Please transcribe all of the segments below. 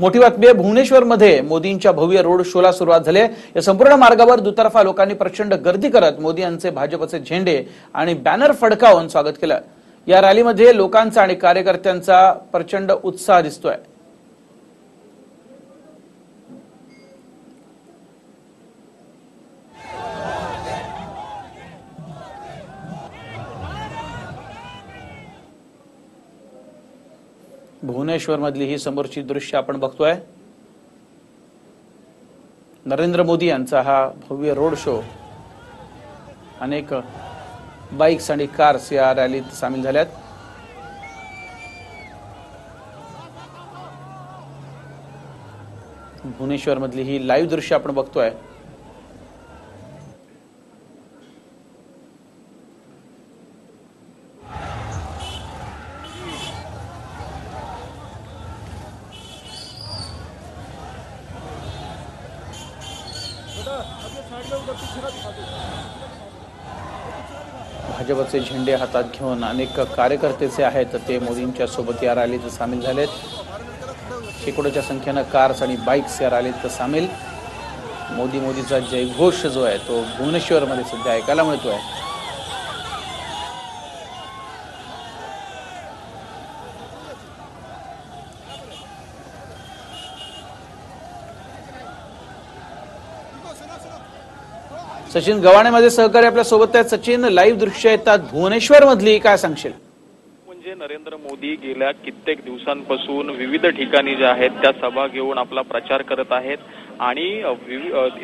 मोठी बातमी आहे. भुवनेश्वरमध्ये मोदींच्या भव्य रोड शोला सुरुवात झाली आहे. या संपूर्ण मार्गावर दुतर्फा लोकांनी प्रचंड गर्दी करत मोदी यांचे भाजपचे झेंडे आणि बॅनर फडकावून स्वागत केलं. या रॅलीमध्ये लोकांचा आणि कार्यकर्त्यांचा प्रचंड उत्साह दिसतोय. भुवनेश्वर मधली ही समोरची दृश्य आपण बघतोय. नरेंद्र मोदी यांचा हा भव्य रोड शो. अनेक बाईक्स आणि कार्स या रॅलीत सामील झाल्यात. भुवनेश्वर मधली ही लाईव्ह दृश्य आपण बघतोय. भाजपचे झेंडे हातात घेऊन अनेक कार्यकर्तेचे आहेत ते मोदींच्या सोबत या रॅलीत सामील झालेत. शेकडोच्या संख्येनं कार्स आणि बाईक्स या रॅलीत सामील. मोदी मोदीचा जयघोष जो आहे तो भुवनेश्वरमध्ये सध्या ऐकायला मिळतो आहे सचिन गव्हाणेमध्ये सहकारी आपल्यासोबत आहेत. सचिन लाईव्ह दृश्य येतात भुवनेश्वर मधली काय सांगशील? म्हणजे नरेंद्र मोदी गेल्या कित्येक दिवसांपासून विविध ठिकाणी ज्या आहेत त्या सभा घेऊन आपला प्रचार करत आहेत. आणि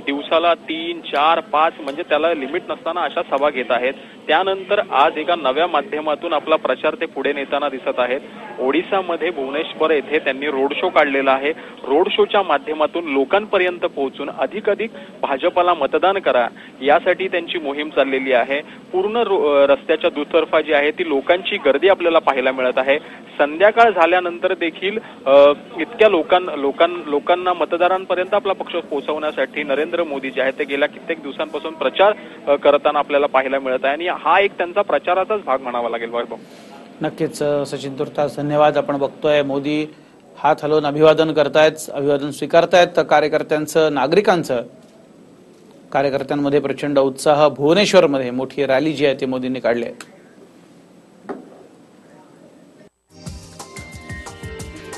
दिवसाला तीन चार पाच म्हणजे त्याला लिमिट नसताना अशा सभा घेत आहेत. त्यानंतर आज एका नव्या माध्यमातून आपला प्रचार ते पुढे नेताना दिसत आहेत. ओडिसामध्ये भुवनेश्वर येथे त्यांनी रोड शो काढलेला आहे. रोड शोच्या माध्यमातून लोकांपर्यंत पोहोचून अधिकाधिक भाजपला मतदान करा. यासाठी त्यांची मोहीम चाललेली आहे. पूर्ण रस्त्याच्या दुतर्फा जी आहे ती लोकांची गर्दी आपल्याला पाहायला मिळत आहे. संध्याकाळ झाल्यानंतर देखील इतक्या लोकां लोकां लोकांना मतदारांपर्यंत आपला पक्ष पोहोचवण्यासाठी नरेंद्र मोदी जे आहेत ते गेल्या कित्येक दिवसांपासून प्रचार करताना आपल्याला पाहायला मिळत आहे. आणि हा एक त्यांचा प्रचाराचाच भाग म्हणावा लागेल वैभव. नक्कीच सचिन तुर्तास धन्यवाद. आपण बघतोय मोदी हात हलवून अभिवादन करतायत अभिवादन स्वीकारतायत. कार्यकर्त्यांचं नागरिकांचं कार्यकर्त्यांमध्ये प्रचंड उत्साह. भुवनेश्वरमध्ये मोठी रॅली जी आहे ती मोदींनी काढली आहे.